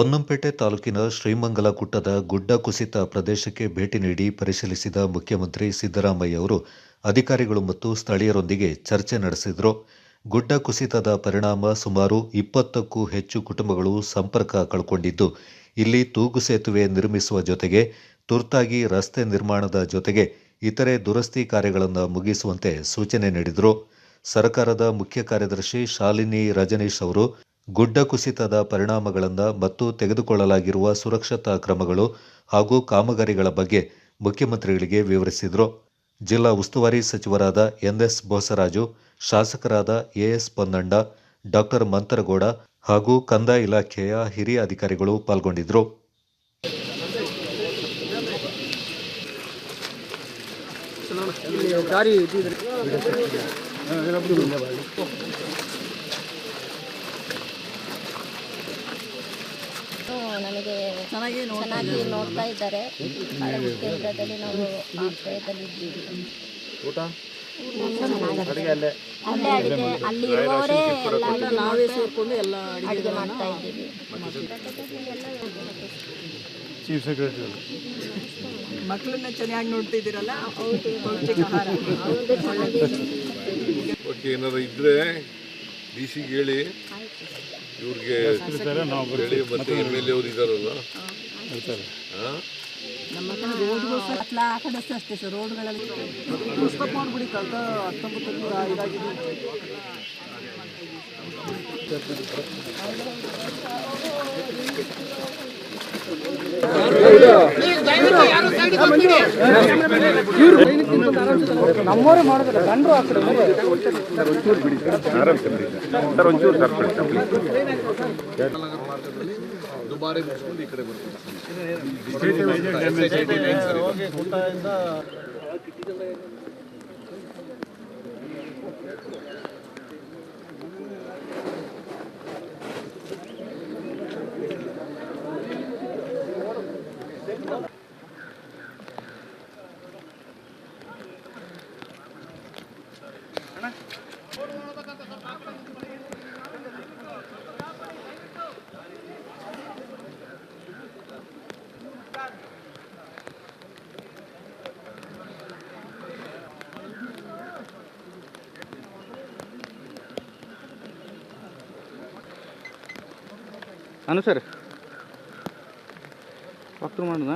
ಪೊನ್ನಂಪೇಟೆ ತಾಲೂಕಿನ ಶ್ರೀಮಂಗಲ ಗುಡ್ಡದ ಗುಡ್ಡ ಕುಸಿತ ಪ್ರದೇಶಕ್ಕೆ ಭೇಟಿ ನೀಡಿ ಪರಿಶೀಲಿಸಿದ ಮುಖ್ಯಮಂತ್ರಿ ಸಿದ್ದರಾಮಯ್ಯ ಅವರು ಅಧಿಕಾರಿಗಳು ಮತ್ತು ಸ್ಥಳೀಯರೊಂದಿಗೆ ಚರ್ಚೆ ನಡೆಸಿದರು. ಗುಡ್ಡ ಕುಸಿತದ ಪರಿಣಾಮ ಸುಮಾರು ಇಪ್ಪತ್ತಕ್ಕೂ ಹೆಚ್ಚು ಕುಟುಂಬಗಳು ಸಂಪರ್ಕ ಕಳ್ಕೊಂಡಿದ್ದು, ಇಲ್ಲಿ ತೂಗು ಸೇತುವೆ ನಿರ್ಮಿಸುವ ಜೊತೆಗೆ ತುರ್ತಾಗಿ ರಸ್ತೆ ನಿರ್ಮಾಣದ ಜೊತೆಗೆ ಇತರೆ ದುರಸ್ತಿ ಕಾರ್ಯಗಳನ್ನು ಮುಗಿಸುವಂತೆ ಸೂಚನೆ ನೀಡಿದರು. ಸರ್ಕಾರದ ಮುಖ್ಯ ಕಾರ್ಯದರ್ಶಿ ಶಾಲಿನಿ ರಜನೀಶ್ ಅವರು ಗುಡ್ಡ ಕುಸಿತದ ಪರಿಣಾಮಗಳನ್ನು ಮತ್ತು ತೆಗೆದುಕೊಳ್ಳಲಾಗಿರುವ ಸುರಕ್ಷತಾ ಕ್ರಮಗಳು ಹಾಗೂ ಕಾಮಗಾರಿಗಳ ಬಗ್ಗೆ ಮುಖ್ಯಮಂತ್ರಿಗಳಿಗೆ ವಿವರಿಸಿದರು. ಜಿಲ್ಲಾ ಉಸ್ತುವಾರಿ ಸಚಿವರಾದ ಎನ್ಎಸ್ ಬೋಸರಾಜು ಶಾಸಕರಾದ ಎಎಸ್ ಪೊನ್ನಂಡ, ಡಾಕ್ಟರ್ ಮಂತರಗೌಡ ಹಾಗೂ ಕಂದಾಯ ಇಲಾಖೆಯ ಹಿರಿಯ ಅಧಿಕಾರಿಗಳು ಪಾಲ್ಗೊಂಡಿದ್ದರು ನನಗೆ ಚೆನ್ನಾಗಿ ನೋಡ್ತಾ ಇದ್ದಾರೆ ಕೇಂದ್ರದಲ್ಲಿ ನಾವು ಆಶ್ರಯದಲ್ಲಿ ಇದ್ದೀವಿ ಊಟ ಅಲ್ಲೇ ಅಡಿಗೆ ಅಲ್ಲಿ ಇರುವವರೇ ಎಲ್ಲ ನಾವೇ ಸೇರ್ಕೊಂಡು ಎಲ್ಲ ಅಡಿಗೆ ಮಾಡ್ತಾ ಇದ್ದೀವಿ ಚೀಫ್ ಸೆಕ್ರೆಟರಿ ಮಕ್ಕಳನ್ನ ಚೆನ್ನಾಗಿ ನೋಡ್ತಿದ್ದೀರಲ್ಲ ಪೌಷ್ಟಿಕ ಆಹಾರ ಏನಾದ್ರು ಇದ್ರೆ ಡಿ ಸಿಗೆ ಹೇಳಿ ಇವ್ರಿಗೆ ಹೇಳಿ ಮತ್ತೆ ಎಂ ಎಲ್ ಎ ಅವ್ರು ಆ ಕಡೆ ಅಷ್ಟೇ ಸರ್ ರೋಡ್ಗಳಲ್ಲಿ. ಮಾಡ್ಬಿಡಿ ಕಳೆದ ಹತ್ತೊಂಬತ್ತು ಇದಾಗಿದೆ ನಮ್ಮವರೇ ಮಾಡೋದಿಲ್ಲ ಗಂಡ್ರು ಆ ಕಡೆ ನಗರ ಮಾರ್ಗದಲ್ಲಿ ದುಬಾರಿ ಮುಗಿಸ್ಕೊಂಡು ಈ ಕಡೆ ಬರ್ತೀವಿ ಅನು ಸರ್. ವಾಕ್ತು ಮಾಡೋಣ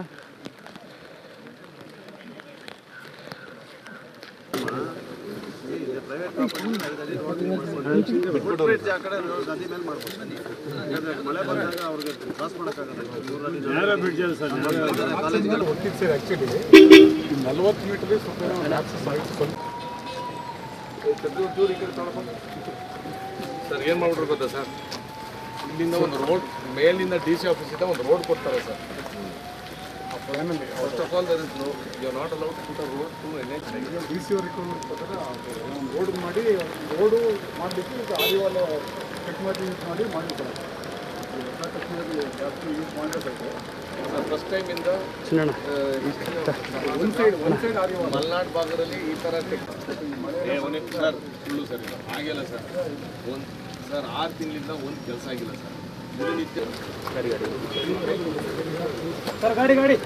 ನಲ್ವತ್ತು ಸರ್ ಏನು ಮಾಡ್ಬಿಟ್ರು ಗೊತ್ತಾ ಸರ್? ಇಲ್ಲಿಂದ ಒಂದು ರೋಡ್ ಮೇಲಿಂದ ಡಿ ಸಿ ಆಫೀಸಿಂದ ಒಂದು ರೋಡ್ ಕೊಡ್ತಾರೆ sir. First of all you not allowed to road to N H D C ಅವ್ರಿಗೆ ರೋಡ್ ಮಾಡಿ ರೋಡು ಮಾಡಲಿಕ್ಕೆ ಈಗ ಆದಿವಾಲ ಟೆಕ್ನಾಲಜಿ ಯೂಸ್ ಮಾಡಿ ಟೆಕ್ನಾಲಜಿ ಜಾಸ್ತಿ ಯೂಸ್ ಮಾಡಲೇಬೇಕು ಫಸ್ಟ್ ಟೈಮಿಂದ ಚಿನ್ನಣ್ಣ. ಒಂದು ಸೈಡ್ ಒಂದು ಸೈಡ್ ಆದಿವಾಲ. ಮಲ್ನಾಡು ಭಾಗದಲ್ಲಿ ಈ ಥರ ಟೆಕ್ ಸರ್ ಸುಳ್ಳು ಸರ್ ಇದು. ಆಗಿಲ್ಲ ಸರ್ ಒಂದು ಸರ್ ಆರು ತಿಂಗಳಿಂದ ಒಂದು ಕೆಲಸ ಆಗಿಲ್ಲ ಸರ್. ದಿನನಿತ್ಯ ಸರ್ ಗಾಡಿ ಗಾಡಿ.